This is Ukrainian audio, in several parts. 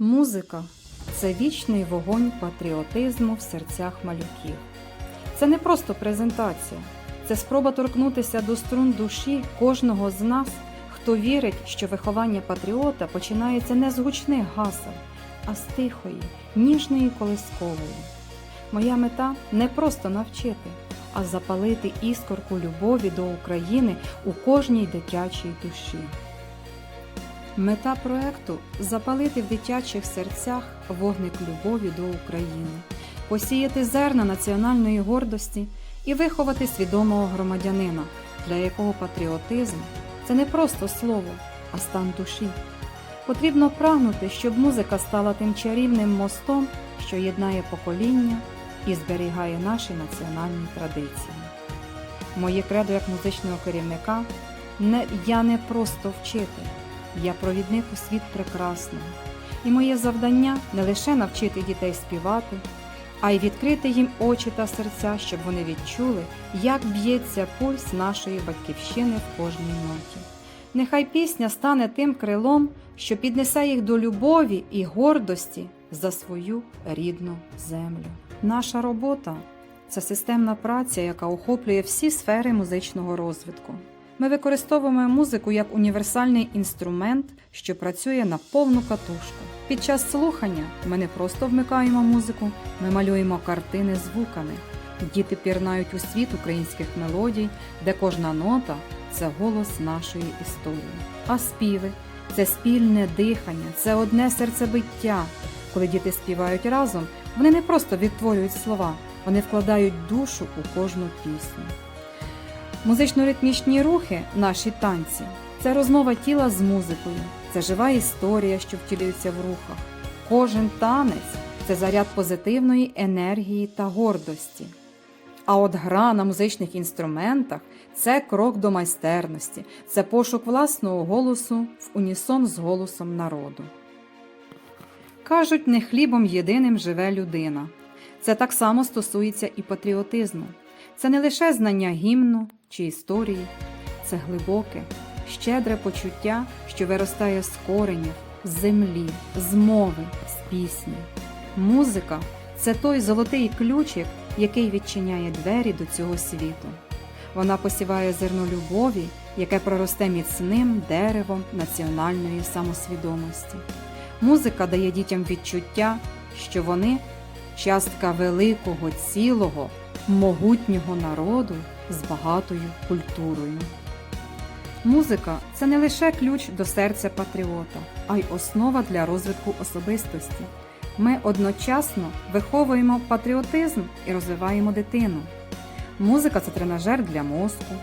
Музика це вічний вогонь патріотизму в серцях малюків. Це не просто презентація, це спроба торкнутися до струн душі кожного з нас, хто вірить, що виховання патріота починається не з гучних гасел, а з тихої, ніжної колискової. Моя мета не просто навчити, а запалити іскорку любові до України у кожній дитячій душі. Мета проекту запалити в дитячих серцях вогник любові до України, посіяти зерна національної гордості і виховати свідомого громадянина, для якого патріотизм це не просто слово, а стан душі. Потрібно прагнути, щоб музика стала тим чарівним мостом, що єднає покоління і зберігає наші національні традиції. Моє кредо як музичного керівника не я не просто вчитель. Я провідник у світ прекрасного, і моє завдання не лише навчити дітей співати, а й відкрити їм очі та серця, щоб вони відчули, як б'ється пульс нашої батьківщини в кожній ноті. Нехай пісня стане тим крилом, що піднесе їх до любові і гордості за свою рідну землю. Наша робота це системна праця, яка охоплює всі сфери музичного розвитку. Ми використовуємо музику як універсальний інструмент, що працює на повну катушку. Під час слухання ми не просто вмикаємо музику, ми малюємо картини звуками. Діти пірнають у світ українських мелодій, де кожна нота це голос нашої історії. А співи це спільне дихання, це одне серцебиття. Коли діти співають разом, вони не просто відтворюють слова, вони вкладають душу у кожну пісню. Музично-ритмічні рухи, наші танці це розмова тіла з музикою, це жива історія, що втілюється в рухах. Кожен танець це заряд позитивної енергії та гордості. А от гра на музичних інструментах це крок до майстерності, це пошук власного голосу в унісон з голосом народу. Кажуть, не хлібом єдиним живе людина. Це так само стосується і патріотизму. Це не лише знання гімну чи історії, це глибоке, щедре почуття, що виростає з коренів, з землі, з мови, з пісні. Музика це той золотий ключик, який відчиняє двері до цього світу. Вона посіває зерно любові, яке проросте міцним деревом національної самосвідомості. Музика дає дітям відчуття, що вони частка великого цілого, могутнього народу з багатою культурою. Музика це не лише ключ до серця патріота, а й основа для розвитку особистості. Ми одночасно виховуємо патріотизм і розвиваємо дитину. Музика це тренажер для мозку.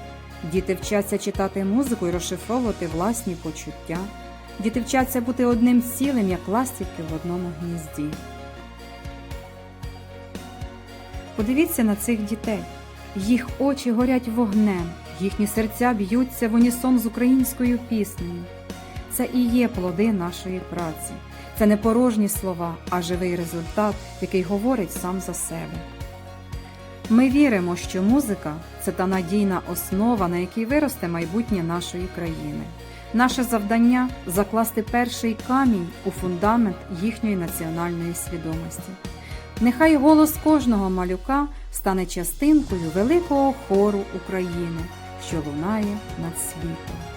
Діти вчаться читати музику і розшифровувати власні почуття. Діти вчаться бути одним цілим, як ластівки в одному гнізді. Подивіться на цих дітей. Їх очі горять вогнем, їхні серця б'ються в унісон з українською піснею. Це і є плоди нашої праці. Це не порожні слова, а живий результат, який говорить сам за себе. Ми віримо, що музика це та надійна основа, на якій виросте майбутнє нашої країни. Наше завдання закласти перший камінь у фундамент їхньої національної свідомості. Нехай голос кожного малюка стане частинкою великого хору України, що лунає над світом.